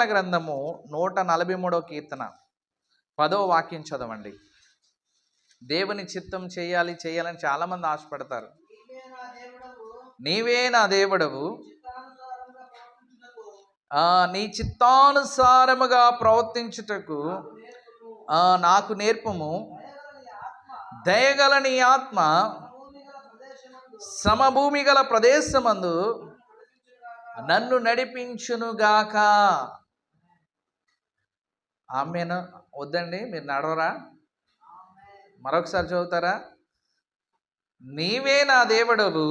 కీర్తనల గ్రంథము నూట నలభై మూడో కీర్తన. పదో వాక్యం చదవండి. దేవుని చిత్తం చేయాలి చేయాలని చాలామంది ఆశపడతారు. నీవే నా దేవుడవు. నీ చిత్తానుసారముగా ప్రవర్తించుటకు నాకు నేర్పము. దయగల నీ ఆత్మ గల సమభూమి గల ప్రదేశమందు నన్ను నడిపించునుగాక. ఆమెను. వద్దండి మీరు నడవరా? మరొకసారి చదువుతారా? నీవే నా దేవుడవు.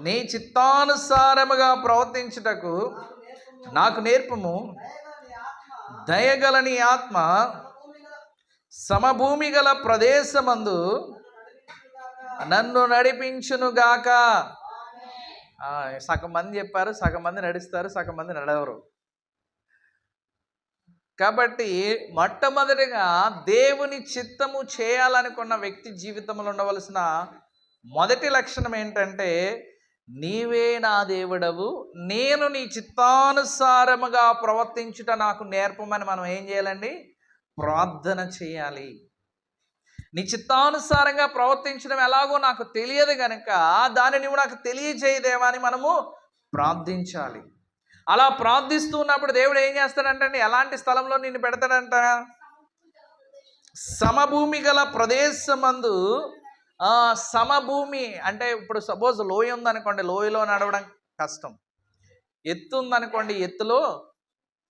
నీ చిత్తానుసారముగా ప్రవర్తించుటకు నాకు నేర్పము. దయగల నీ ఆత్మ సమభూమి గల ప్రదేశమందు నన్ను నడిపించునుగాక సగం మంది చెప్పారు సగం మంది నడుస్తారు సగం మంది నడవరు. కాబట్టి మొట్టమొదటిగా దేవుని చిత్తము చేయాలనుకున్న వ్యక్తి జీవితంలో ఉండవలసిన మొదటి లక్షణం ఏంటంటే నీవే నా దేవుడవు నేను నీ చిత్తానుసారముగా ప్రవర్తించుట నాకు నేర్పమని మనం ఏం చేయాలండి? ప్రార్థన చేయాలి. నీ చిత్తానుసారంగా ప్రవర్తించడం ఎలాగో నాకు తెలియదు కనుక దాన్ని నువ్వు నాకు తెలియజేయదేవా అని మనము ప్రార్థించాలి. అలా ప్రార్థిస్తూ ఉన్నప్పుడు దేవుడు ఏం చేస్తాడంటే ఎలాంటి స్థలంలో నిన్ను పెడతాడంట? సమభూమి గల ప్రదేశమందు సమభూమి అంటే ఇప్పుడు సపోజ్ లోయ ఉందనుకోండి లోయలో నడవడం కష్టం. ఎత్తు ఉందనుకోండి ఎత్తులో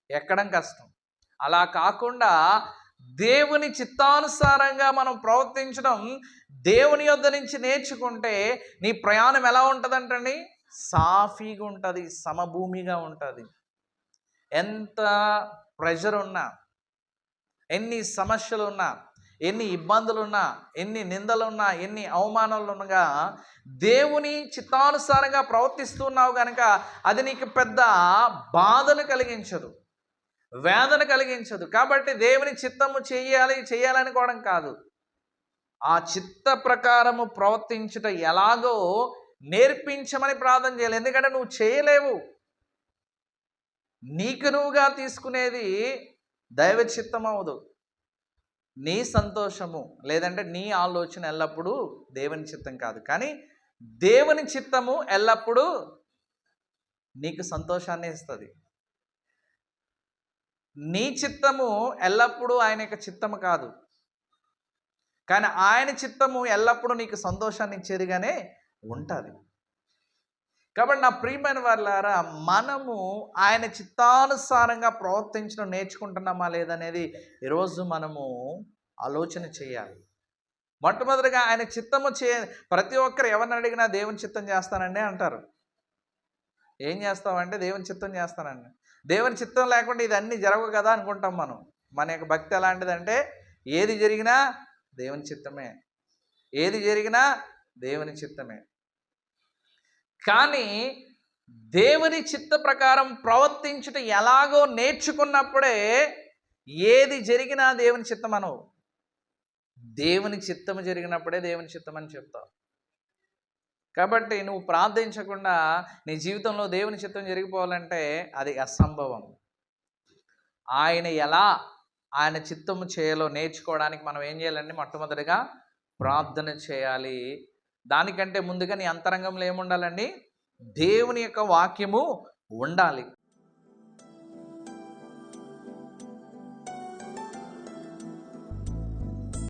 ఎక్కడం కష్టం. అలా కాకుండా దేవుని చిత్తానుసారంగా మనం ప్రవర్తించడం దేవుని యొద్ద నుంచి నేర్చుకుంటే నీ ప్రయాణం ఎలా ఉంటుందంటండి? సాఫీగా ఉంటుంది సమభూమిగా ఉంటుంది. ఎంత ప్రెషర్ ఉన్నా ఎన్ని సమస్యలు ఉన్నా ఎన్ని ఇబ్బందులు ఉన్నా ఎన్ని నిందలున్నా ఎన్ని అవమానాలు దేవుని చిత్తానుసారంగా ప్రవర్తిస్తున్నావు కనుక అది నీకు పెద్ద బాధను కలిగించదు వేదన కలిగించదు. కాబట్టి దేవుని చిత్తము చేయాలి చేయాలనుకోవడం కాదు. ఆ చిత్త ప్రకారము ప్రవర్తించుట ఎలాగో నేర్పించమని ప్రార్థన చేయాలి. ఎందుకంటే నువ్వు చేయలేవు. నీకు నువ్వుగా తీసుకునేది దైవ అవదు నీ సంతోషము లేదంటే నీ ఆలోచన ఎల్లప్పుడూ దేవుని చిత్తం కాదు. కానీ దేవుని చిత్తము ఎల్లప్పుడూ నీకు సంతోషాన్ని ఇస్తుంది. నీ చిత్తము ఎల్లప్పుడూ ఆయన యొక్క చిత్తము కాదు. కానీ ఆయన చిత్తము ఎల్లప్పుడూ నీకు సంతోషాన్ని ఇచ్చేదిగానే ఉంటుంది. కాబట్టి నా ప్రియమైన వాళ్ళారా మనము ఆయన చిత్తానుసారంగా ప్రవర్తించడం నేర్చుకుంటున్నామా లేదనేది ఈరోజు మనము ఆలోచన చేయాలి. మొట్టమొదటిగా ఆయన చిత్తము చే ప్రతి ఒక్కరు ఎవరిని అడిగినా దేవుని చిత్తం చేస్తానండి అంటారు. ఏం చేస్తామంటే దేవుని చిత్తం చేస్తానండి. దేవుని చిత్తం లేకుండా ఇది అన్నీ జరగవు కదా అనుకుంటాం మనం. మన యొక్క భక్తి ఎలాంటిదంటే ఏది జరిగినా దేవుని చిత్తమే. ఏది జరిగినా దేవుని చిత్తమే. కానీ దేవుని చిత్త ప్రకారం ప్రవర్తించుట ఎలాగో నేర్చుకున్నప్పుడే ఏది జరిగినా దేవుని చిత్తం అనవు. దేవుని చిత్తము జరిగినప్పుడే దేవుని చిత్తం అని చెప్తావు కాబట్టి నువ్వు ప్రార్థించకుండా నీ జీవితంలో దేవుని చిత్తం జరిగిపోవాలంటే అది అసంభవం. ఆయన ఎలా ఆయన చిత్తము చేయాలో నేర్చుకోవడానికి మనం ఏం చేయాలండి? మొట్టమొదటిగా ప్రార్థన చేయాలి. దానికంటే ముందుగా నీ అంతరంగంలో ఏముండాలండి? దేవుని యొక్క వాక్యము ఉండాలి.